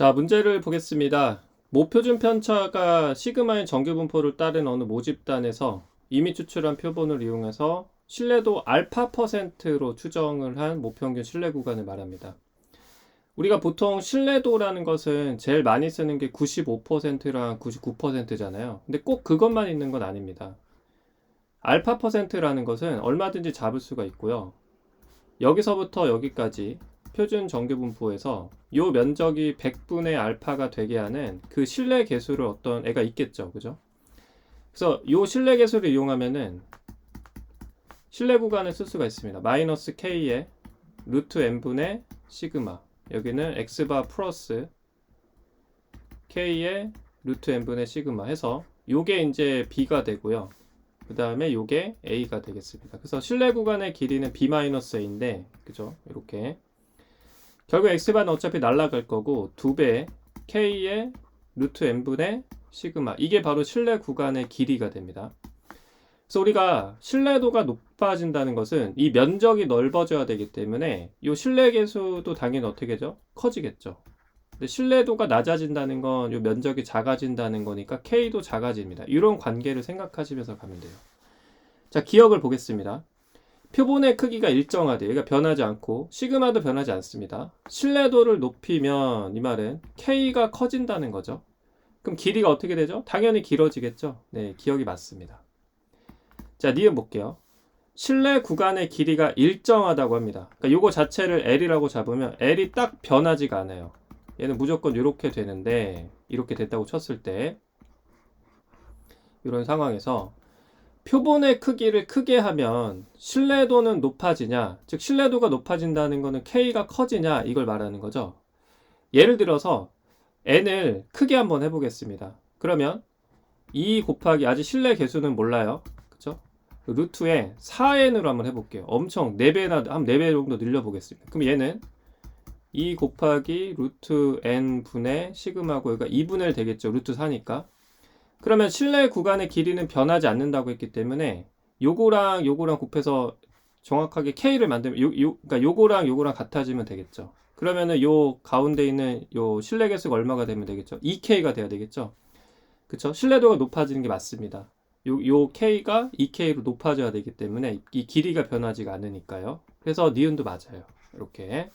자, 문제를 보겠습니다. 모표준 편차가 시그마의 정규 분포를 따른 어느 모집단에서 이미 추출한 표본을 이용해서 신뢰도 알파 퍼센트로 추정을 한 모평균 신뢰 구간을 말합니다. 우리가 보통 신뢰도라는 것은 제일 많이 쓰는 게 95%랑 99%잖아요. 근데 꼭 그것만 있는 건 아닙니다. 알파 퍼센트라는 것은 얼마든지 잡을 수가 있고요. 여기서부터 여기까지 표준 정규 분포에서 요 면적이 100분의 알파가 되게 하는 그 신뢰 계수를 어떤 애가 있겠죠. 그죠? 그래서 요 신뢰 계수를 이용하면은 신뢰 구간을 쓸 수가 있습니다. 마이너스 k의 루트 n분의 시그마 여기는 x바 플러스 k의 루트 n분의 시그마 해서 요게 이제 b가 되고요. 그 다음에 요게 a가 되겠습니다. 그래서 신뢰 구간의 길이는 b-a인데 그죠? 이렇게 결국 x바는 어차피 날라갈 거고 2배 k의 루트 n분의 시그마 이게 바로 신뢰 구간의 길이가 됩니다. 그래서 우리가 신뢰도가 높아진다는 것은 이 면적이 넓어져야 되기 때문에 이 신뢰 계수도 당연히 어떻게 죠 커지겠죠. 근데 신뢰도가 낮아진다는 건 이 면적이 작아진다는 거니까 k도 작아집니다. 이런 관계를 생각하시면서 가면 돼요. 자, 기억을 보겠습니다. 표본의 크기가 일정하대. 얘가 변하지 않고 시그마도 변하지 않습니다. 신뢰도를 높이면 이 말은 k가 커진다는 거죠. 그럼 길이가 어떻게 되죠? 당연히 길어지겠죠. 네, 기억이 맞습니다. 자, 니은 볼게요. 실내 구간의 길이가 일정하다고 합니다. 그러니까 요거 자체를 L이라고 잡으면 L이 딱 변하지가 않아요. 얘는 무조건 이렇게 되는데 이렇게 됐다고 쳤을 때 이런 상황에서 표본의 크기를 크게 하면 신뢰도는 높아지냐, 즉 신뢰도가 높아진다는 것은 K가 커지냐 이걸 말하는 거죠. 예를 들어서 n을 크게 한번 해보겠습니다. 그러면 2 곱하기 아직 실내 개수는 몰라요. 그쵸? 루트에 4n으로 한번 해볼게요. 엄청 4배나 한 4배 정도 늘려보겠습니다. 그럼 얘는 2 곱하기 루트 n 분의 시그마고 여기가 2분의 1 되겠죠. 루트 4니까. 그러면 실내 구간의 길이는 변하지 않는다고 했기 때문에 요거랑 요거랑 곱해서 정확하게 k를 만들면 요, 요, 그러니까 요거랑 요거랑 같아지면 되겠죠. 그러면은 요 가운데 있는 요 실내 개수가 얼마가 되면 되겠죠? 2K가 돼야 되겠죠? 그쵸? 신뢰도가 높아지는 게 맞습니다. 요, 요 K가 2K로 높아져야 되기 때문에 이 길이가 변하지가 않으니까요. 그래서 니은도 맞아요. 이렇게.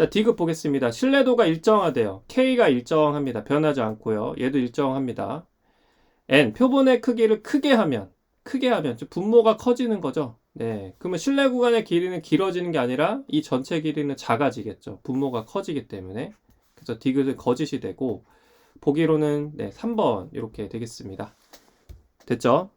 자, 디귿 보겠습니다. 신뢰도가 일정하대요. K가 일정합니다. 변하지 않고요. 얘도 일정합니다. N, 표본의 크기를 크게 하면, 크게 하면, 분모가 커지는 거죠. 네. 그러면 실내 구간의 길이는 길어지는 게 아니라 이 전체 길이는 작아지겠죠. 분모가 커지기 때문에. 그래서 디귿은 거짓이 되고, 보기로는 네, 3번 이렇게 되겠습니다. 됐죠?